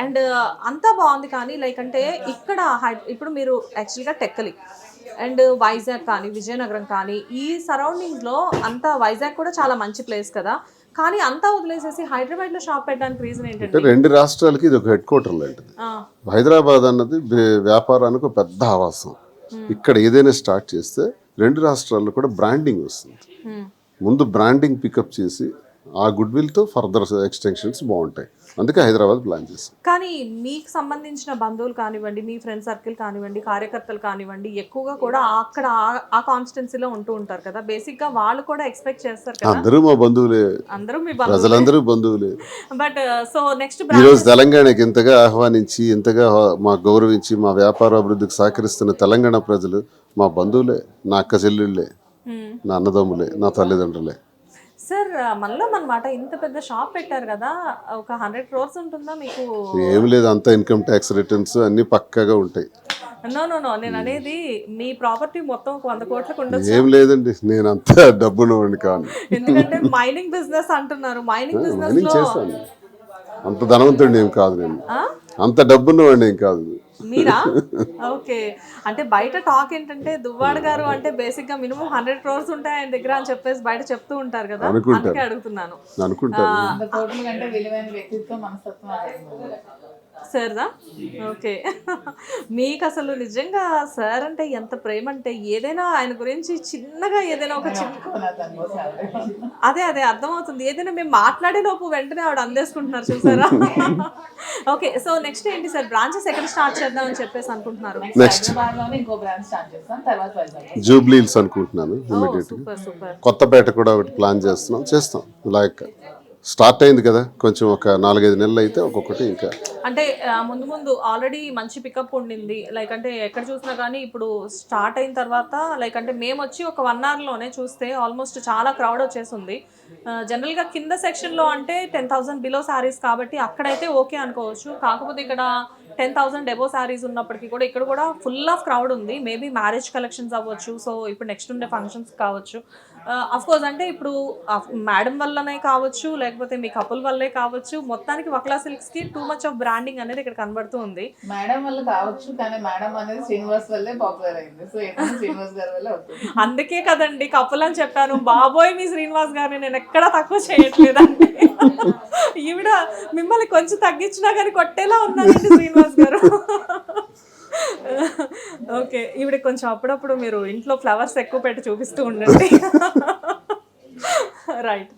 And అంతా బాగుంది కానీ లైక్ అంటే ఇక్కడ ఇప్పుడు మీరు యాక్చువల్గా టెక్కలి. అండ్ వైజాగ్ కానీ విజయనగరం కానీ ఈ సరౌండింగ్స్లో అంతా వైజాగ్ కూడా చాలా మంచి ప్లేస్ కదా. కానీ అంతా వదిలేసేసి హైదరాబాద్లో షాప్ పెట్టడానికి రీజన్ ఏంటంటే రెండు రాష్ట్రాలకి ఇది ఒక హెడ్ క్వార్టర్ లాంటిది హైదరాబాద్ అన్నది వ్య- వ్యాపారానికి ఒక పెద్ద ఆవాసం. ఇక్కడ ఏదైనా స్టార్ట్ చేస్తే రెండు రాష్ట్రాల్లో కూడా బ్రాండింగ్ వస్తుంది. ముందు బ్రాండింగ్ పికప్ చేసి ఆ గుడ్ విల్తో ఫర్దర్ ఎక్స్టెన్షన్స్ బాగుంటాయి అందుకే హైదరాబాద్ ప్లాన్ చేస్తాం కానీ మీకు సంబంధించిన బంధువులు కానివ్వండి మీ ఫ్రెండ్ సర్కిల్ కానివ్వండి కార్యకర్తలు కానివ్వండి ఎక్కువగా కూడా అక్కడ ఆ- కాన్స్టిట్యున్సీలో ఉంటూ ఉంటారు కదా. బేసిక్గా వాళ్ళు కూడా ఎక్స్పెక్ట్ చేస్తారు కదా. అందరూ మా బంధువులే. అందరూ మీ ప్రజలందరూ బంధువులే. బట్ సో నెక్స్ట్ ఈరోజు తెలంగాణకి ఇంతగా ఆహ్వానించి ఇంతగా మా గౌరవించి మా వ్యాపార అభివృద్ధికి సహకరిస్తున్న తెలంగాణ ప్రజలు మా బంధువులే నా అక్క చెల్లెళ్ళే నా అన్నదమ్ములే నా తల్లిదండ్రులే. సార్ మనలో అనమాట ఇంత పెద్ద షాప్ పెట్టారు కదా ఒక హండ్రెడ్ క్రోర్స్ ఉంటుందా మీకు? ఏం లేదు అంతా ఇన్కమ్ ట్యాక్స్ రిటర్న్స్ అన్ని పక్కాగా ఉంటాయి. నో నో నో నేను అనేది మీ ప్రాపర్టీ మొత్తం ఒక వంద కోట్లకు ఉండొచ్చు? ఏం లేదండి నేను అంత డబ్బున్నవాడిని కాను. ఎందుకంటే మైనింగ్ బిజినెస్ అంటున్నారు. మైనింగ్ బిజినెస్ చేస్తాను అంత ధనవంతుడిని ఏం కాదు నేను? అంత డబ్బున్నవాడిని ఏం కాదు. మీరా? ఓకే. అంటే బయట టాక్ ఏంటంటే దువ్వాడ గారు అంటే బేసిక్గా మినిమం హండ్రెడ్ క్రోర్స్ ఉంటాయి ఆయన దగ్గర అని చెప్పేసి బయట చెప్తూ ఉంటారు కదా. అందుకే అడుగుతున్నాను. అనుకుంటాను సార్దా? ఓకే. మీకు అసలు నిజంగా సార్ అంటే ఎంత ప్రేమ అంటే ఏదైనా ఆయన గురించి చిన్నగా ఏదైనా ఒక చిన్న. అదే అదే అర్థమవుతుంది. ఏదైనా మేము మాట్లాడే లోపు వెంటనే ఆవిడ అందేసుకుంటున్నారు చూసారా? ఓకే సో నెక్స్ట్ ఏంటి సార్? బ్రాంచెస్ ఎక్కడ స్టార్ట్ చేద్దామని చెప్పేసి అనుకుంటున్నారు? నెక్స్ట్ జూబ్లీల్స్ అనుకుంటున్నాను ఇమీడియట్ సూపర్ సూపర్. కొత్తపేట కూడా ఒకటి ప్లాన్ చేస్తున్నాం. చేస్తాం. లైక్ స్టార్ట్ అయింది కదా కొంచెం ఒక నాలుగైదు నెలలు అయితే ఒక్కొక్కటి ఇంకా. అంటే ముందు ముందు ఆల్రెడీ మంచి పికప్ ఉండింది. లైక్ అంటే ఎక్కడ చూసినా కానీ ఇప్పుడు స్టార్ట్ అయిన తర్వాత లైక్ అంటే మేము వచ్చి ఒక వన్ అవర్లోనే చూస్తే ఆల్మోస్ట్ చాలా క్రౌడ్ వచ్చేసింది. జనరల్గా కింద సెక్షన్లో అంటే టెన్ థౌసండ్ బిలో శారీస్ కాబట్టి అక్కడైతే ఓకే అనుకోవచ్చు. కాకపోతే ఇక్కడ టెన్ థౌసండ్ డెబో శారీస్ ఉన్నప్పటికీ కూడా ఇక్కడ కూడా ఫుల్ ఆఫ్ క్రౌడ్ ఉంది. మేబీ మ్యారేజ్ కలెక్షన్స్ అవ్వచ్చు. సో ఇప్పుడు నెక్స్ట్ ఉండే ఫంక్షన్స్ కావచ్చు. అఫ్ కోర్స్ అంటే ఇప్పుడు మేడం వల్లనే కావచ్చు లేకపోతే మీ కపుల్ వల్లే కావచ్చు మొత్తానికి వక్లా సిల్క్స్కి టూ మచ్ ఆఫ్ బ్రాండింగ్ అనేది ఇక్కడ కనబడుతూ ఉంది. మేడం వల్ల కావచ్చు కానీ మేడం అనేది శ్రీనివాస్ వల్లే పాపులర్ అయింది. సో శ్రీనివాస్ గారి వల్ల అందుకే కదండి కపుల్ అని చెప్పాను. బాబోయ్ మీ శ్రీనివాస్ గారిని నేను ఎక్కడా తక్కువ చేయట్లేదండి. ఈవిడ మిమ్మల్ని కొంచెం తగ్గించినా కానీ కొట్టేలా ఉన్నారండి శ్రీనివాస్ గారు. ఓకే ఈవిడ కొంచెం అప్పుడప్పుడు మీరు ఇంట్లో ఫ్లవర్స్ ఎక్కువ పెట్టి చూపిస్తూ ఉండండి. రైట్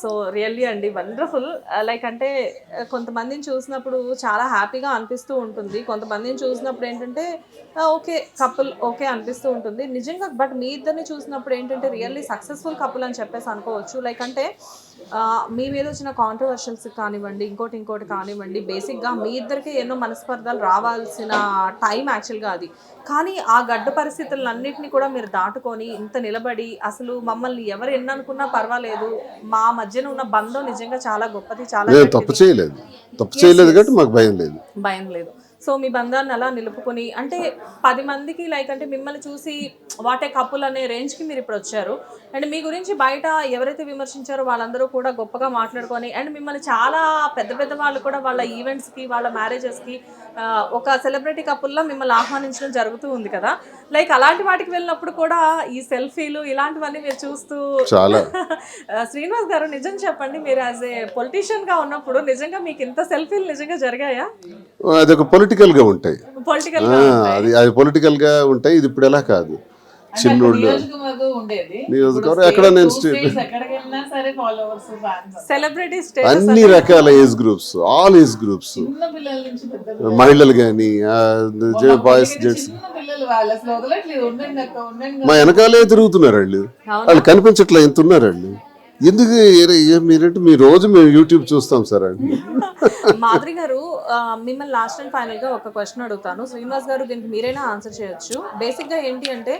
సో రియల్లీ అండి వండర్ఫుల్ లైక్ uh, అంటే uh, కొంతమందిని చూసినప్పుడు చాలా హ్యాపీగా అనిపిస్తూ ఉంటుంది. కొంతమందిని చూసినప్పుడు ఏంటంటే ఓకే కపుల్ ఓకే అనిపిస్తూ ఉంటుంది. నిజంగా బట్ మీ ఇద్దరిని చూసినప్పుడు ఏంటంటే రియల్లీ సక్సెస్ఫుల్ కపుల్ అని చెప్పేసి అనుకోవచ్చు. లైక్ అంటే uh, మీ మీద వచ్చిన కాంట్రవర్షియల్స్ కానివ్వండి ఇంకోటి ఇంకోటి కానివ్వండి బేసిక్గా మీ ఇద్దరికి ఎన్నో మనస్పర్ధలు రావాల్సిన టైం యాక్చువల్గా అది. కానీ ఆ గడ్డ పరిస్థితులన్నింటినీ కూడా మీరు దాటుకొని ఇంత నిలబడి అసలు మమ్మల్ని ఎవరు ఎన్ననుకున్నా పర్వాలేదు మా మధ్యన ఉన్న బంధం నిజంగా చాలా గొప్పది చాలా. తప్పు చేయలేదు. తప్పు చేయలేదు కాబట్టి మాకు భయం లేదు. భయం లేదు. సో మీ బంధాన్ని అలా నిలుపుకొని అంటే పది మందికి లైక్ అంటే మిమ్మల్ని చూసి వాటే కప్పులు అనే రేంజ్కి మీరు ఇప్పుడు వచ్చారు. అండ్ మీ గురించి బయట ఎవరైతే విమర్శించారో వాళ్ళందరూ కూడా గొప్పగా మాట్లాడుకొని అండ్ మిమ్మల్ని చాలా పెద్ద పెద్ద వాళ్ళు కూడా వాళ్ళ ఈవెంట్స్కి వాళ్ళ మ్యారేజెస్కి ఒక సెలబ్రిటీ కప్పుల్లో మిమ్మల్ని ఆహ్వానించడం జరుగుతూ ఉంది కదా. లైక్ అలాంటి వాటికి వెళ్ళినప్పుడు కూడా ఈ సెల్ఫీలు ఇలాంటివన్నీ మీరు చూస్తూ చాలా. శ్రీనివాస్ గారు నిజం చెప్పండి మీరు యాజ్ ఏ పొలిటీషియన్గా ఉన్నప్పుడు నిజంగా మీకు ఇంత సెల్ఫీలు నిజంగా జరిగాయా? అది ఒక పొలిటికల్గా ఉంటాయి. అది అది పొలిటికల్గా ఉంటాయి. ఇది ఇప్పుడు ఎలా కాదు చిన్నోళ్ళు. నియోజకవర్గం ఎక్కడ నేను state, state- states ఎక్కడికి వెళ్ళినా సరే ఫాలోవర్స్ ఫ్యాన్స్ సెలబ్రిటీ స్టేటస్ అన్ని రకాల age groups all age groups చిన్న పిల్లల నుంచి పెద్ద మహిళలు కానీ బాయ్స్ జెంట్స్ చిన్న పిల్లలు వాళ్ళు అసలు వదలట్లేదు. ఉండండి అక్క ఉండండి మా వెనకాలే తిరుగుతున్నారు వాళ్ళు? వాళ్ళు కనిపించట్లే ఎంత ఉన్నారు వాళ్ళు. ఎందుకు మీరంటే మీ రోజు మేము యూట్యూబ్ చూస్తాం సార్ అండి మాధురి గారు మిమ్మల్ని లాస్ట్ అండ్ ఫైనల్గా ఒక క్వశ్చన్ అడుగుతాను. శ్రీనివాస్ గారు దీనికి మీరైనా ఆన్సర్ చేయొచ్చు. బేసిక్గా ఏంటి అంటే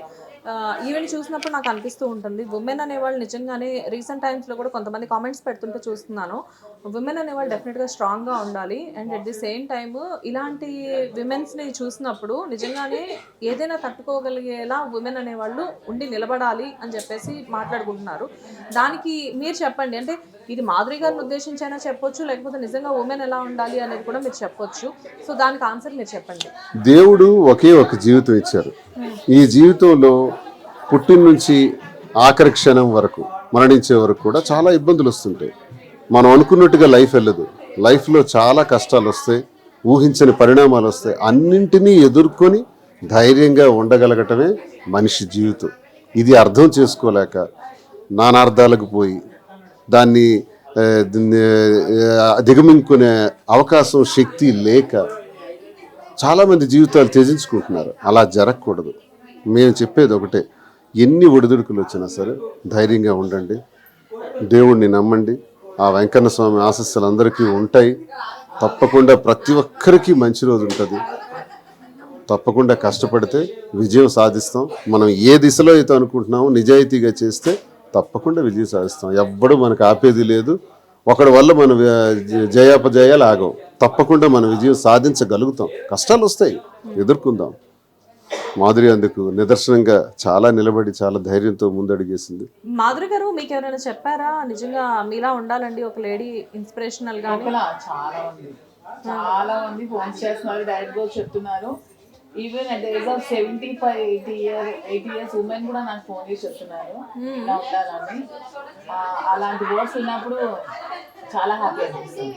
ఈవెంట్ చూసినప్పుడు నాకు అనిపిస్తూ ఉంటుంది ఉమెన్ అనేవాళ్ళు నిజంగానే రీసెంట్ టైమ్స్లో కూడా కొంతమంది కామెంట్స్ పెడుతుంటే చూస్తున్నాను. ఉమెన్ అనేవాళ్ళు డెఫినెట్గా స్ట్రాంగ్గా ఉండాలి. And at the same time ఇలాంటి విమెన్స్ని చూసినప్పుడు నిజంగానే ఏదైనా తట్టుకోగలిగేలా ఉమెన్ అనేవాళ్ళు ఉండి నిలబడాలి అని చెప్పేసి మాట్లాడుకుంటున్నారు. దానికి మీరు చెప్పండి. అంటే ఇది మాధురి గారిని ఉద్దేశించైనా చెప్పొచ్చు లేకపోతే నిజంగా ఉమెన్ ఎలా ఉండాలి అనేది కూడా మీరు చెప్పొచ్చు. సో దానికి ఆన్సర్ మీరు చెప్పండి. దేవుడు ఒకే ఒక జీవితం ఇచ్చారు. ఈ జీవితంలో పుట్టిన నుంచి ఆఖరి క్షణం వరకు మరణించే వరకు కూడా చాలా ఇబ్బందులు వస్తుంటాయి. మనం అనుకున్నట్టుగా లైఫ్ వెళ్ళదు. లైఫ్లో చాలా కష్టాలు వస్తాయి ఊహించని పరిణామాలు వస్తాయి. అన్నింటినీ ఎదుర్కొని ధైర్యంగా ఉండగలగటమే మనిషి జీవితం. ఇది అర్థం చేసుకోలేక నానార్థాలకు పోయి దాన్ని దిగమింగుకునే అవకాశం శక్తి లేక చాలామంది జీవితాలు త్యజించుకుంటున్నారు. అలా జరగకూడదు. మేము చెప్పేది ఒకటే ఎన్ని ఒడిదుడుకులు వచ్చినా సరే ధైర్యంగా ఉండండి. దేవుణ్ణి నమ్మండి. ఆ వెంకన్న స్వామి ఆశస్సులు అందరికీ ఉంటాయి. తప్పకుండా ప్రతి ఒక్కరికి మంచి రోజు ఉంటుంది. తప్పకుండా కష్టపడితే విజయం సాధిస్తాం. మనం ఏ దిశలో అయితే అనుకుంటున్నామో నిజాయితీగా చేస్తే తప్పకుండా విజయం సాధిస్తాం. ఎవ్వడు మనకు ఆపేది లేదు. ఒకడి వల్ల మనం జయాపజయాలు ఆగవు తప్పకుండా మనం విజయం సాధించగలుగుతాం. కష్టాలు వస్తాయి. ఎదుర్కొందాం. మాధురి అందుకు నిదర్శనంగా చాలా నిలబడి చాలా ధైర్యంతో ముందడుగేసింది. మాధురి గారు మీకు ఎవరైనా చెప్పారా? నిజంగా మీలా ఉండాలండి ఒక లేడీ ఇన్స్పిరేషనల్గా చాలా మంది. చాలా మంది ఫోన్ చేస్తున్నారు డైరెక్ట్గా చెప్తున్నారు. Even at age of seventy five eighty year eighty years women కూడా నాకు ఫోన్ చేసి చెప్తున్నారు. ఇలా ఉండాలని. ఆ, అలాంటి వర్డ్స్ విన్నప్పుడు చాలా హ్యాపీ అనిపిస్తుంది.